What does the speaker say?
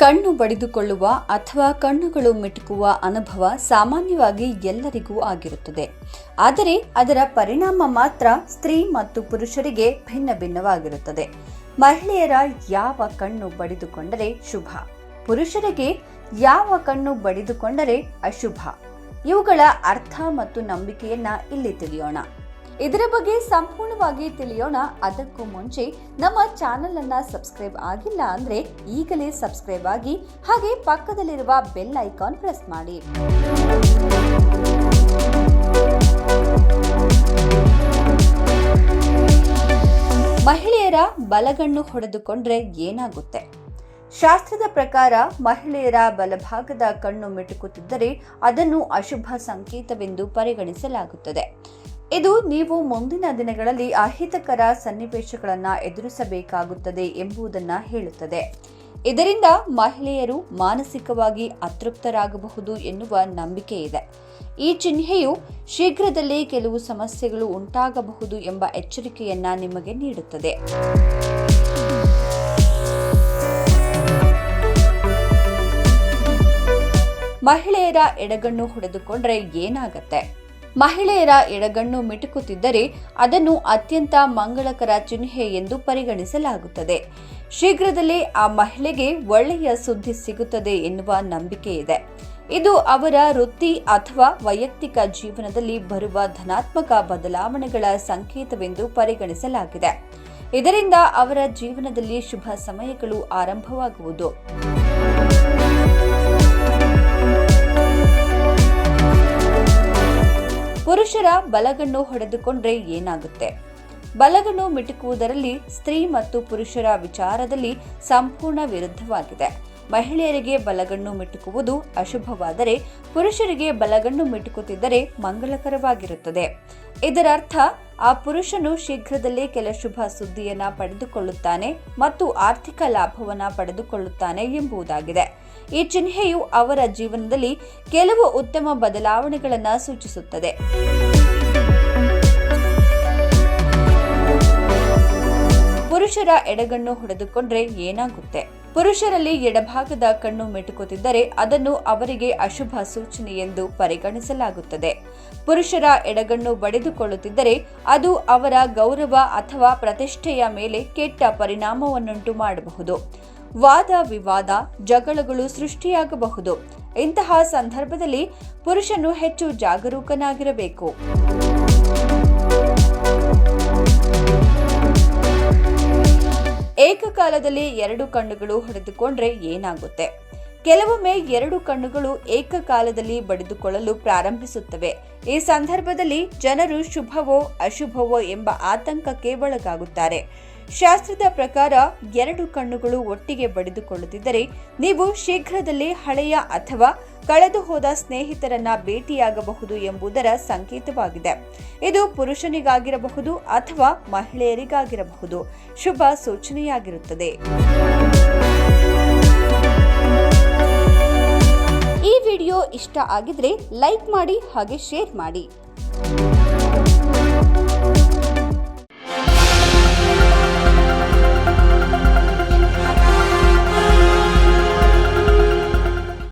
ಕಣ್ಣು ಬಡಿದುಕೊಳ್ಳುವ ಅಥವಾ ಕಣ್ಣುಗಳು ಮಿಟುಕುವ ಅನುಭವ ಸಾಮಾನ್ಯವಾಗಿ ಎಲ್ಲರಿಗೂ ಆಗಿರುತ್ತದೆ. ಆದರೆ ಅದರ ಪರಿಣಾಮ ಮಾತ್ರ ಸ್ತ್ರೀ ಮತ್ತು ಪುರುಷರಿಗೆ ಭಿನ್ನ ಭಿನ್ನವಾಗಿರುತ್ತದೆ. ಮಹಿಳೆಯರ ಯಾವ ಕಣ್ಣು ಬಡಿದುಕೊಂಡರೆ ಶುಭ? ಪುರುಷರಿಗೆ ಯಾವ ಕಣ್ಣು ಬಡಿದುಕೊಂಡರೆ ಅಶುಭ? ಇವುಗಳ ಅರ್ಥ ಮತ್ತು ನಂಬಿಕೆಯನ್ನ ಇಲ್ಲಿ ತಿಳಿಯೋಣ. ಇದರ ಬಗ್ಗೆ ಸಂಪೂರ್ಣವಾಗಿ ತಿಳಿಯೋಣ. ಅದಕ್ಕೂ ಮುಂಚೆ ನಮ್ಮ ಚಾನೆಲ್ ಅನ್ನ ಸಬ್ಸ್ಕ್ರೈಬ್ ಆಗಿಲ್ಲ ಅಂದ್ರೆ ಈಗಲೇ ಸಬ್ಸ್ಕ್ರೈಬ್ ಆಗಿ ಹಾಗೆ ಪಕ್ಕದಲ್ಲಿರುವ ಬೆಲ್ ಐಕಾನ್ ಪ್ರೆಸ್ ಮಾಡಿ. ಮಹಿಳೆಯರ ಬಲಗಣ್ಣು ಹೊಡೆದುಕೊಂಡ್ರೆ ಏನಾಗುತ್ತೆ? ಶಾಸ್ತ್ರದ ಪ್ರಕಾರ ಮಹಿಳೆಯರ ಬಲಭಾಗದ ಕಣ್ಣು ಮಿಟುಕುತ್ತಿದ್ದರೆ ಅದನ್ನು ಅಶುಭ ಸಂಕೇತವೆಂದು ಪರಿಗಣಿಸಲಾಗುತ್ತದೆ. ಇದು ನೀವು ಮುಂದಿನ ದಿನಗಳಲ್ಲಿ ಅಹಿತಕರ ಸನ್ನಿವೇಶಗಳನ್ನು ಎದುರಿಸಬೇಕಾಗುತ್ತದೆ ಎಂಬುದನ್ನು ಹೇಳುತ್ತದೆ. ಇದರಿಂದ ಮಹಿಳೆಯರು ಮಾನಸಿಕವಾಗಿ ಅತೃಪ್ತರಾಗಬಹುದು ಎನ್ನುವ ನಂಬಿಕೆ ಇದೆ. ಈ ಚಿಹ್ನೆಯು ಶೀಘ್ರದಲ್ಲೇ ಕೆಲವು ಸಮಸ್ಯೆಗಳು ಉಂಟಾಗಬಹುದು ಎಂಬ ಎಚ್ಚರಿಕೆಯನ್ನ ನಿಮಗೆ ನೀಡುತ್ತದೆ. ಮಹಿಳೆಯರ ಎಡಗಣ್ಣು ಹೊಡೆದುಕೊಂಡ್ರೆ ಏನಾಗತ್ತೆ? ಮಹಿಳೆಯರ ಎಡಗಣ್ಣು ಮಿಟುಕುತ್ತಿದ್ದರೆ ಅದನ್ನು ಅತ್ಯಂತ ಮಂಗಳಕರ ಚಿಹ್ನೆ ಎಂದು ಪರಿಗಣಿಸಲಾಗುತ್ತದೆ. ಶೀಘ್ರದಲ್ಲೇ ಆ ಮಹಿಳೆಗೆ ಒಳ್ಳೆಯ ಸುದ್ದಿ ಸಿಗುತ್ತದೆ ಎನ್ನುವ ನಂಬಿಕೆ ಇದೆ. ಇದು ಅವರ ವೃತ್ತಿ ಅಥವಾ ವೈಯಕ್ತಿಕ ಜೀವನದಲ್ಲಿ ಬರುವ ಧನಾತ್ಮಕ ಬದಲಾವಣೆಗಳ ಸಂಕೇತವೆಂದು ಪರಿಗಣಿಸಲಾಗಿದೆ. ಇದರಿಂದ ಅವರ ಜೀವನದಲ್ಲಿ ಶುಭ ಸಮಯಗಳು ಆರಂಭವಾಗುವುದು. ಪುರುಷರ ಬಲಗಣ್ಣು ಹೊಡೆದುಕೊಂಡ್ರೆ ಏನಾಗುತ್ತೆ? ಬಲಗಣ್ಣು ಮಿಟುಕುವುದರಲ್ಲಿ ಸ್ತ್ರೀ ಮತ್ತು ಪುರುಷರ ವಿಚಾರದಲ್ಲಿ ಸಂಪೂರ್ಣ ವಿರುದ್ಧವಾಗಿದೆ. ಮಹಿಳೆಯರಿಗೆ ಬಲಗಣ್ಣು ಮಿಟುಕುವುದು ಅಶುಭವಾದರೆ ಪುರುಷರಿಗೆ ಬಲಗಣ್ಣು ಮಿಟುಕುತ್ತಿದ್ದರೆ ಮಂಗಳಕರವಾಗಿರುತ್ತದೆ. ಇದರರ್ಥ, ಆ ಪುರುಷನು ಶೀಘ್ರದಲ್ಲೇ ಕೆಲ ಶುಭ ಸುದ್ದಿಯನ್ನ ಪಡೆದುಕೊಳ್ಳುತ್ತಾನೆ ಮತ್ತು ಆರ್ಥಿಕ ಲಾಭವನ್ನ ಪಡೆದುಕೊಳ್ಳುತ್ತಾನೆ ಎಂಬುದಾಗಿದೆ. ಈ ಚಿಹ್ನೆಯು ಅವರ ಜೀವನದಲ್ಲಿ ಕೆಲವು ಉತ್ತಮ ಬದಲಾವಣೆಗಳನ್ನು ಸೂಚಿಸುತ್ತದೆ. ಪುರುಷರ ಎಡಗಣ್ಣು ಹೊಡೆದುಕೊಂಡ್ರೆ ಏನಾಗುತ್ತೆ? ಪುರುಷರಲ್ಲಿ ಎಡಭಾಗದ ಕಣ್ಣು ಮೆಟುಕುತ್ತಿದ್ದರೆ ಅದನ್ನು ಅವರಿಗೆ ಅಶುಭ ಸೂಚನೆ ಎಂದು ಪರಿಗಣಿಸಲಾಗುತ್ತದೆ. ಪುರುಷರ ಎಡಗಣ್ಣು ಬಡಿದುಕೊಳ್ಳುತ್ತಿದ್ದರೆ ಅದು ಅವರ ಗೌರವ ಅಥವಾ ಪ್ರತಿಷ್ಠೆಯ ಮೇಲೆ ಕೆಟ್ಟ ಪರಿಣಾಮವನ್ನುಂಟು ಮಾಡಬಹುದು. ವಾದ ವಿವಾದ, ಜಗಳಗಳು ಸೃಷ್ಟಿಯಾಗಬಹುದು. ಇಂತಹ ಸಂದರ್ಭದಲ್ಲಿ ಪುರುಷನು ಹೆಚ್ಚು ಜಾಗರೂಕನಾಗಿರಬೇಕು. ಏಕಕಾಲದಲ್ಲಿ ಎರಡು ಕಣ್ಣುಗಳು ಹೊಡೆದುಕೊಂಡ್ರೆ ಏನಾಗುತ್ತೆ? ಕೆಲವೊಮ್ಮೆ ಎರಡು ಕಣ್ಣುಗಳು ಏಕಕಾಲದಲ್ಲಿ ಬಡಿದುಕೊಳ್ಳಲು ಪ್ರಾರಂಭಿಸುತ್ತವೆ. ಈ ಸಂದರ್ಭದಲ್ಲಿ ಜನರು ಶುಭವೋ ಅಶುಭವೋ ಎಂಬ ಆತಂಕಕ್ಕೆ ಒಳಗಾಗುತ್ತಾರೆ. ಶಾಸ್ತ್ರದ ಪ್ರಕಾರ ಎರಡು ಕಣ್ಣುಗಳು ಒಟ್ಟಿಗೆ ಬಡಿದುಕೊಳ್ಳುತ್ತಿದ್ದರೆ ನೀವು ಶೀಘ್ರದಲ್ಲೇ ಹಳೆಯ ಅಥವಾ ಕಳೆದು ಹೋದ ಸ್ನೇಹಿತರನ್ನ ಭೇಟಿಯಾಗಬಹುದು ಎಂಬುದರ ಸಂಕೇತವಾಗಿದೆ. ಇದು ಪುರುಷನಿಗಾಗಿರಬಹುದು ಅಥವಾ ಮಹಿಳೆಯರಿಗಾಗಿರಬಹುದು. ಶುಭ ಸೂಚನೆಯಾಗಿರುತ್ತದೆ. ಈ ವಿಡಿಯೋ ಇಷ್ಟ ಆಗಿದ್ರೆ ಲೈಕ್ ಮಾಡಿ ಹಾಗೆ ಶೇರ್ ಮಾಡಿ.